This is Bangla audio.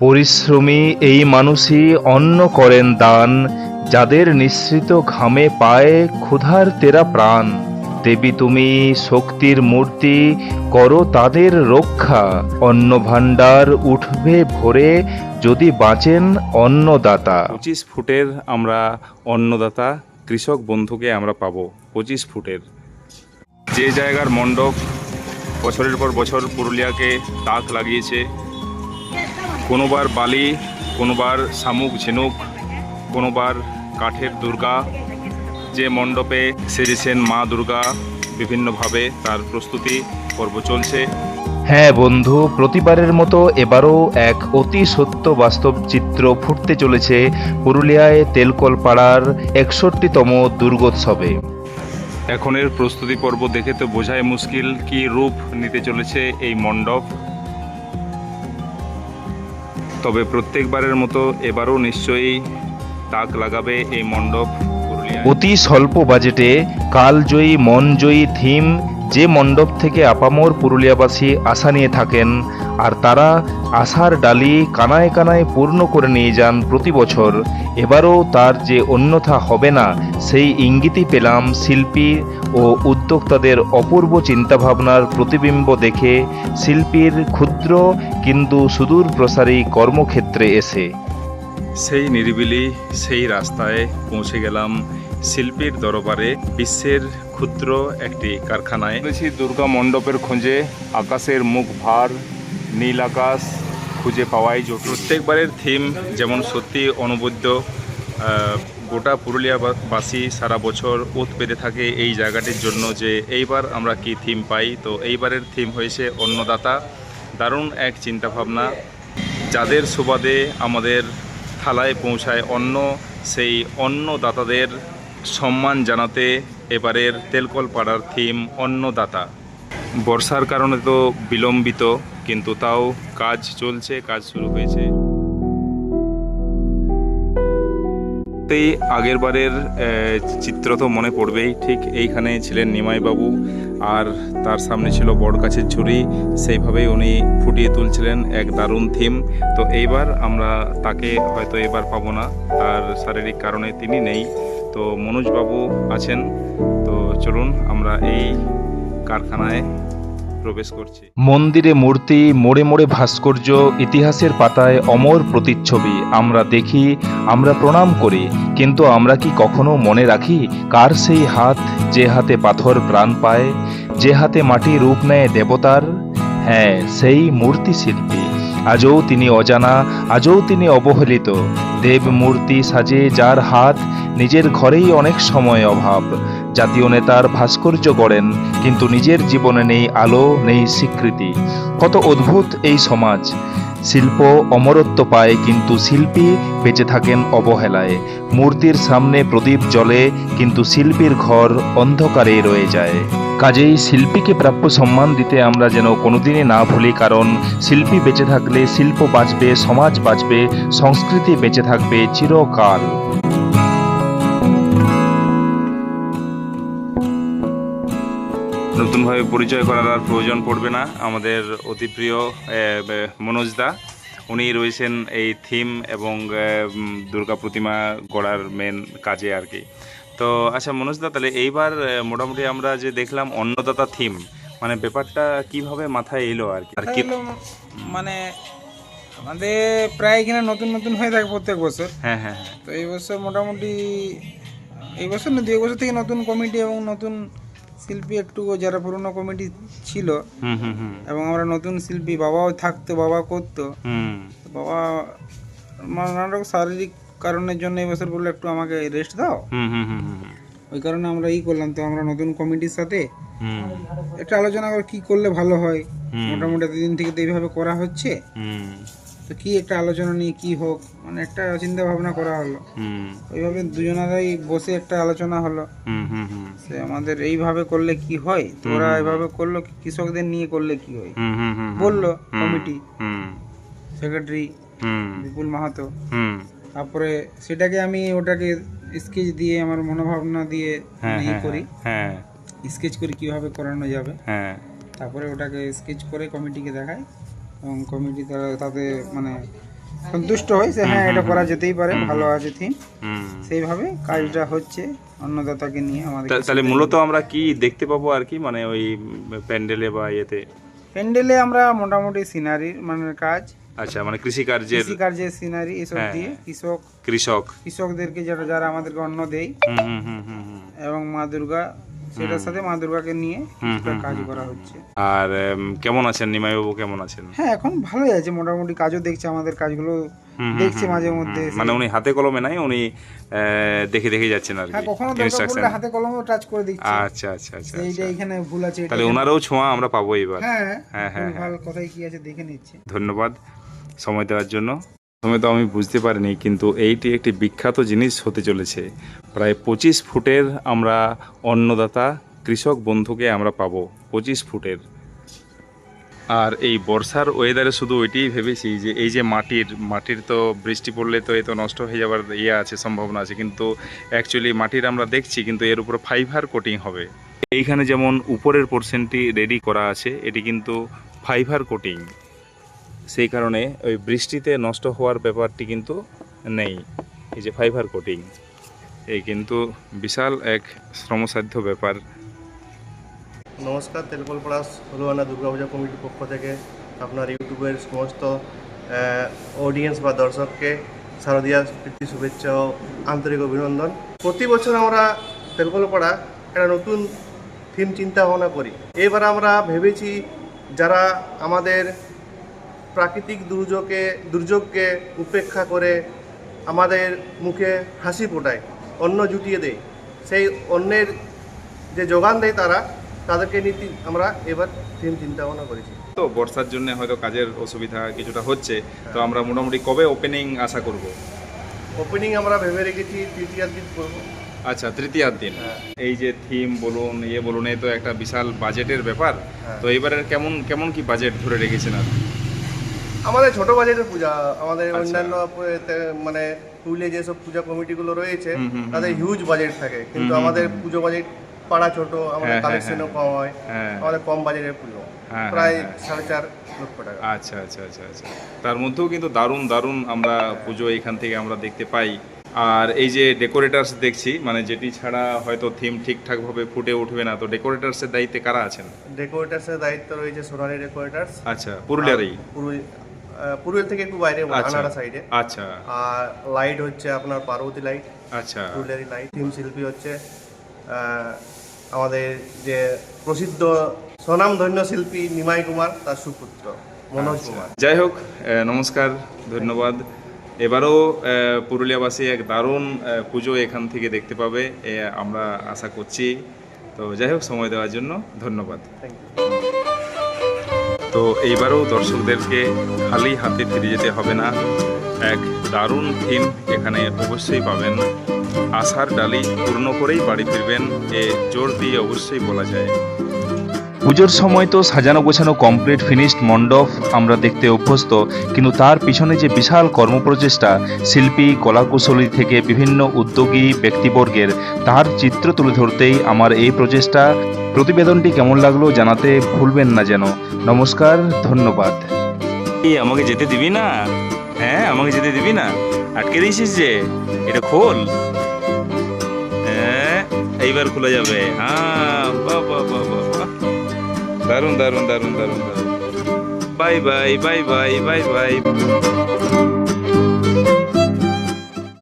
পরিশ্রমী এই মানুষই অন্ন করেন দান, যাদের নিঃসৃত ঘামে পায় ক্ষুধার তেরা প্রাণ। দেবী তুমি শক্তির মূর্তি, করো তাদের রক্ষা। অন্ন ভাণ্ডার উঠবে ভরে, যদি বাঁচেন অন্নদাতা। পঁচিশ ফুটের আমরা অন্নদাতা, কৃষক বন্ধুকে আমরা পাবো পঁচিশ ফুটের। যে জায়গার মণ্ডপ, বছরের পর বছর পুরুলিয়াকে তাক লাগিয়েছে কোনোবার বালি কোনোবার শামুক ঝিনুক কোনোবার কাঠের দুর্গা। যে মণ্ডপে সেজেছেন মা দুর্গা বিভিন্নভাবে তার প্রস্তুতি পর্ব চলছে। হ্যাঁ বন্ধু প্রতিবারের মতো এবারও এক অতি সত্য বাস্তব চিত্র ফুটতে চলেছে পুরুলিয়ায় তেলকলপাড়ার একষট্টিতম দুর্গোৎসবে। এখনের প্রস্তুতি পর্ব দেখে তো বোঝাই মুশকিল কি রূপ নিতে চলেছে এই মণ্ডপ। তবে প্রত্যেকবারের মতো এবারও নিশ্চয়ই তাক লাগাবে এই মণ্ডপ অতি স্বল্প বাজেটে কালজয়ী, মনজয়ী থিম যে মণ্ডপ থেকে আপামর পুরুলিয়াবাসী আশা নিয়ে থাকেন, আর তারা আশার ডালি কানায় কানায় পূর্ণ করে নিয়ে যান প্রতি বছর। এবারও তার যে অন্যথা হবে না, সেই ইঙ্গিতই পেলাম শিল্পী ও উদ্যোক্তাদের অপূর্ব চিন্তাভাবনার প্রতিবিম্ব দেখে শিল্পীর ক্ষুদ্র কিন্তু সুদূর প্রসারী কর্মক্ষেত্রে এসে। সেই নিরিবিলি, সেই রাস্তায় পৌঁছে গেলাম শিল্পীর দরবারে বিশ্বের ক্ষুদ্র একটি কারখানায়। বলেছি দুর্গা মণ্ডপের খোঁজে আকাশের মুখ ভার নীল আকাশ খুঁজে পাওয়াই জো প্রত্যেকবারের থিম যেমন সত্যি অনবদ্য গোটা পুরুলিয়াবাসী সারা বছর ওত পেতে থাকে এই জায়গাটির জন্য যে এইবার আমরা কি থিম পাই। তো এইবারের থিম হয়েছে অন্নদাতা। দারুণ এক চিন্তাভাবনা। যাদের সুবাদে আমাদের থালায় পৌঁছায় অন্ন সেই অন্নদাতাদের সম্মান জানাতে এবারের তেলকল পাড়ার থিম অন্নদাতা। বর্ষার কারণে তো বিলম্বিত, কিন্তু তাও কাজ চলছে, কাজ শুরু হয়েছে। এই আগের বারের চিত্র তো মনে পড়বেই, ঠিক এইখানে ছিলেন নিমাইবাবু, আর তার সামনে ছিল বড়গাছের ঝুড়ি, সেইভাবেই উনি ফুটিয়ে তুলছিলেন এক দারুণ থিম। তো এইবার আমরা তাকে হয়তো এবার পাবো না, তার শারীরিক কারণে তিনি নেই। তো মনোজবাবু আছেন। তো চলুন আমরা এই কারখানায় প্রবেশ করছি। মন্দিরে মূর্তি, মোড়ে মোড়ে ভাস্কর্য, ইতিহাসের পাতায় অমর প্রতিচ্ছবি। আমরা দেখি, আমরা প্রণাম করি, কিন্তু আমরা কি কখনো মনে রাখি কার সেই হাত যে হাতে পাথর প্রাণ পায়, যে হাতে মাটি রূপ নেয় দেবতার? হ্যাঁ সেই মূর্তি শিল্পী আজও তিনি অজানা, আজও তিনি অবহেলিত। দেব মূর্তি সাজে যার হাত নিজের ঘরেই অনেক সময় অভাব। জাতীয় নেতার ভাস্কর্য গড়েন, কিন্তু নিজের জীবনে নেই আলো, নেই স্বীকৃতি। কত অদ্ভুত এই সমাজ। শিল্প অমরত্ব পায়, কিন্তু শিল্পী বেঁচে থাকেন অবহেলায়। মূর্তির সামনে প্রদীপ জ্বলে, কিন্তু শিল্পীর ঘর অন্ধকারে রয়ে যায়। কাজেই শিল্পীকে প্রাপ্য সম্মান দিতে আমরা যেন কোনোদিনই না ভুলি, কারণ শিল্পী বেঁচে থাকলে শিল্প বাঁচবে, সমাজ বাঁচবে, সংস্কৃতি বেঁচে থাকবে চিরকাল। নতুনভাবে পরিচয় করার আর প্রয়োজন পড়বে না। আমাদের অতি প্রিয় মনোজদা উনি রয়েছেন এই থিম এবং দুর্গা প্রতিমা গড়ার মেন কাজে আর কি। তো আচ্ছা মনোজদা তাহলে এইবার মোটামুটি আমরা যে দেখলাম অন্নদাতা থিম মানে ব্যাপারটা কীভাবে মাথায় এলো আর কি? আর কি মানে আমাদের প্রায় এখানে নতুন নতুন হয়ে থাকে প্রত্যেক বছর। হ্যাঁ হ্যাঁ হ্যাঁ। তো এই বছর মোটামুটি এই বছর না দুই বছর থেকে নতুন কমিটি এবং নতুন শিল্পী একটু যারা পুরনো কমিটি ছিল এবং আমরা নতুন শিল্পী বাবাও থাকতো বাবা করতো। হুম। বাবা মানে নানা রকম শারীরিক কারণের জন্য এই বছর বলল একটু আমাকে রেস্ট দাও। হুম হুম হুম হুম ওই কারণে আমরা ই করলাম। তো আমরা নতুন কমিটির সাথে হুম। একটা আলোচনা করে কি করলে ভালো হয়। মোটামুটি এতদিন থেকে তো এইভাবে করা হচ্ছে। তো কি একটা আলোচনা নিয়ে কি হোক মানে একটা চিন্তা ভাবনা করা হলো। ওইভাবে দুজনারাই বসে একটা আলোচনা হলো। সে আমাদের এইভাবে করলে কি হয়? তো ওরা এইভাবে করল কৃষকদের নিয়ে করলে কি হয়? বলল কমিটি। হুম। সেক্রেটারি বিপুল মাহাতো। হুম। তারপরে সেটাকে আমি ওটাকে স্কেচ দিয়ে আমার মনোভাবনা দিয়ে ই হ্যাঁ করি। হ্যাঁ। স্কেচ করে কীভাবে করানো যাবে। তারপরে ওটাকে স্কেচ করে কমিটিকে দেখাই। এবং কমিটি তারা তাতে মানে সন্তুষ্ট হয় সে হ্যাঁ এটা করা যেতেই পারে ভালো আছে থিম সেইভাবে কাজটা হচ্ছে অন্নদাতাকে নিয়ে আমাদের তাহলে মূলত আমরা কি দেখতে পাবো আর কি? মানে ওই প্যান্ডেলে বা ইয়েতে? প্যান্ডেলে আমরা মোটামুটি সিনারির মানে কাজ। আচ্ছা মানে কৃষিকার্যের কৃষিকার্যের সিনারি এসব হ্যাঁ। দিয়ে কৃষক কৃষক। কৃষকদেরকে যারা যারা আমাদেরকে অন্ন দেয়। হুম হুম হুম হুম হুম। এবং মা দুর্গা সেটার সাথে মা দুর্গাকে নিয়ে কাজ করা হচ্ছে। আর কেমন আছেন নিমাইবাবু? কেমন আছেন? হ্যাঁ এখন ভালোই আছে। মোটামুটি কাজও দেখছে আমাদের কাজগুলো দেখছে মাঝে মধ্যে মানে উনি হাতে কলমে নাই উনি দেখে দেখে যাচ্ছেন আর হ্যাঁ কি কখনো ইনস্ট্রাকশন পড়লে হাতে কলমেও টাচ করে দিচ্ছে আচ্ছা আচ্ছা আচ্ছা এইটা আচ্ছা। এখানে ভুল আছে তাহলে ওনারও ছোঁয়া আমরা পাবো এবার হ্যাঁ হ্যাঁ, হ্যাঁ, ভুলভাল কোথায় কি আছে দেখে নিচ্ছে। ধন্যবাদ। সময় দেওয়ার জন্য। প্রথমে তো আমি বুঝতে পারিনি, কিন্তু এইটি একটি বিখ্যাত জিনিস হতে চলেছে। প্রায় পঁচিশ ফুটের আমরা অন্নদাতা কৃষক বন্ধুকে আমরা পাবো, পঁচিশ ফুটের। আর এই বর্ষার ওয়েদারে শুধু ওইটাই ভেবেছি যে এই যে মাটির মাটির তো বৃষ্টি পড়লে তো এ তো নষ্ট হয়ে যাবার ইয়ে আছে, সম্ভাবনা আছে, কিন্তু অ্যাকচুয়ালি মাটির আমরা দেখছি, কিন্তু এর উপর ফাইবার কোটিং হবে। এইখানে যেমন উপরের পোর্শনটি রেডি করা আছে, এটি কিন্তু ফাইবার কোটিং সেই কারণে ওই বৃষ্টিতে নষ্ট হওয়ার ব্যাপারটি কিন্তু নেই। এই যে ফাইবার কোটিং এই কিন্তু বিশাল এক শ্রমসাধ্য ব্যাপার। নমস্কার তেলকলপাড়া হলুয়ানা দুর্গাপূজা কমিটির পক্ষ থেকে আপনার ইউটিউবের সমস্ত অডিয়েন্স বা দর্শককে শারদীয়া প্রীতি শুভেচ্ছা ও আন্তরিক অভিনন্দন। প্রতি বছর আমরা তেলকলপাড়া একটা নতুন থিম চিন্তা ভাবনা করি। এবার আমরা ভেবেছি যারা আমাদের প্রাকৃতিক দুর্যোগে দুর্যোগকে উপেক্ষা করে আমাদের মুখে হাসি ফোটায় অন্ন জুটিয়ে দেয়। সেই অন্যের যে যোগান দেয় তারা তাদেরকে নীতি আমরা এবার থিম চিন্তা ভাবনা করেছি। তো বর্ষার জন্য হয়তো কাজের অসুবিধা কিছুটা হচ্ছে তো আমরা মোটামুটি কবে ওপেনিং আশা করব? ওপেনিং আমরা ভেবে রেখেছি তৃতীয় দিন করব। আচ্ছা তৃতীয়ার দিন। হ্যাঁ। এই যে থিম বলুন ইয়ে বলুন এই তো একটা বিশাল বাজেটের ব্যাপার। হ্যাঁ। তো এবারের কেমন কেমন কি বাজেট ধরে রেখেছেন আর আমাদের ছোট বাজেটের পূজা আমাদের আচ্ছা। অন্যান্য মানে পুরুলিয়া যেসব পূজা কমিটিগুলো রয়েছে তাদের হিউজ বাজেট থাকে। কিন্তু আমাদের পুজো বাজেট পাড়া ছোট আমাদের হ্যাঁ, হ্যাঁ, কালেকশনও কম হয়। হ্যাঁ। আমাদের কম বাজেটের পুজো। হ্যাঁ, প্রায় হ্যাঁ, হ্যাঁ। সাড়ে চার লক্ষ টাকা। আচ্ছা আচ্ছা আচ্ছা আচ্ছা। তার মধ্যেও কিন্তু দারুণ দারুণ আমরা পুজো এখান থেকে আমরা দেখতে পাই। আর এই যে ডেকোরেটার্স দেখছি মানে যেটি ছাড়া হয়তো থিম ঠিকঠাকভাবে ফুটে উঠবে না। তো ডেকোরেটার্সের দায়িত্বে কারা আছেন? ডেকোরেটার্সের দায়িত্ব রয়েছে সোনালী ডেকোরেটার্স আচ্ছা পুরুলিয়ারই? পুরুলিয়া থেকে একটু বাইরে আচ্ছা আনাড়া সাইডে আচ্ছা। আর লাইট হচ্ছে আপনার পার্বতী লাইট আচ্ছা। পুরুলিয়ারি লাইট থিম শিল্পী হচ্ছে আমাদের যে প্রসিদ্ধ স্বনামধন্য শিল্পী নিমাই কুমার তার সুপুত্র মনোজ আচ্ছা। কুমার। যাই হোক নমস্কার ধন্যবাদ। এবারও পুরুলিয়াবাসী এক দারুণ পুজো এখান থেকে দেখতে পাবে আমরা আশা করছি। তো যাই হোক সময় দেওয়ার জন্য ধন্যবাদ। থ্যাংক ইউ তো এইবারও দর্শকদেরকে খালি হাতে ফিরে যেতে হবে না। এক দারুণ থিম এখানে অবশ্যই পাবেন। আশার ডালি পূর্ণ করেই বাড়ি ফিরবেন, এ জোর দিয়ে অবশ্যই বলা যায়। পুজোর সময় তো সাজানো গোছানো কমপ্লিট ফিনিশড মণ্ডপ আমরা দেখতে অভ্যস্ত, কিন্তু তার পিছনে যে বিশাল কর্মপ্রচেষ্টা, শিল্পী, কলাকুশলী থেকে বিভিন্ন উদ্যোগী ব্যক্তিবর্গের, তার চিত্র তুলে ধরতেই আমার এই প্রচেষ্টা প্রতিবেদনটি কেমন লাগল জানাতে ভুলবেন না যেন। নমস্কার, ধন্যবাদ। আমাকে যেতে দিবি না? হ্যাঁ আমাকে যেতে দিবি না? আটকে দিয়েছিস যে? এটা খোল। হ্যাঁ এইবার খোলা যাবে। হ্যাঁ বাহ বাহ বাহ বাহ। দারুণ দারুণ দারুণ দারুণ দারুণ। Bye bye bye bye bye bye.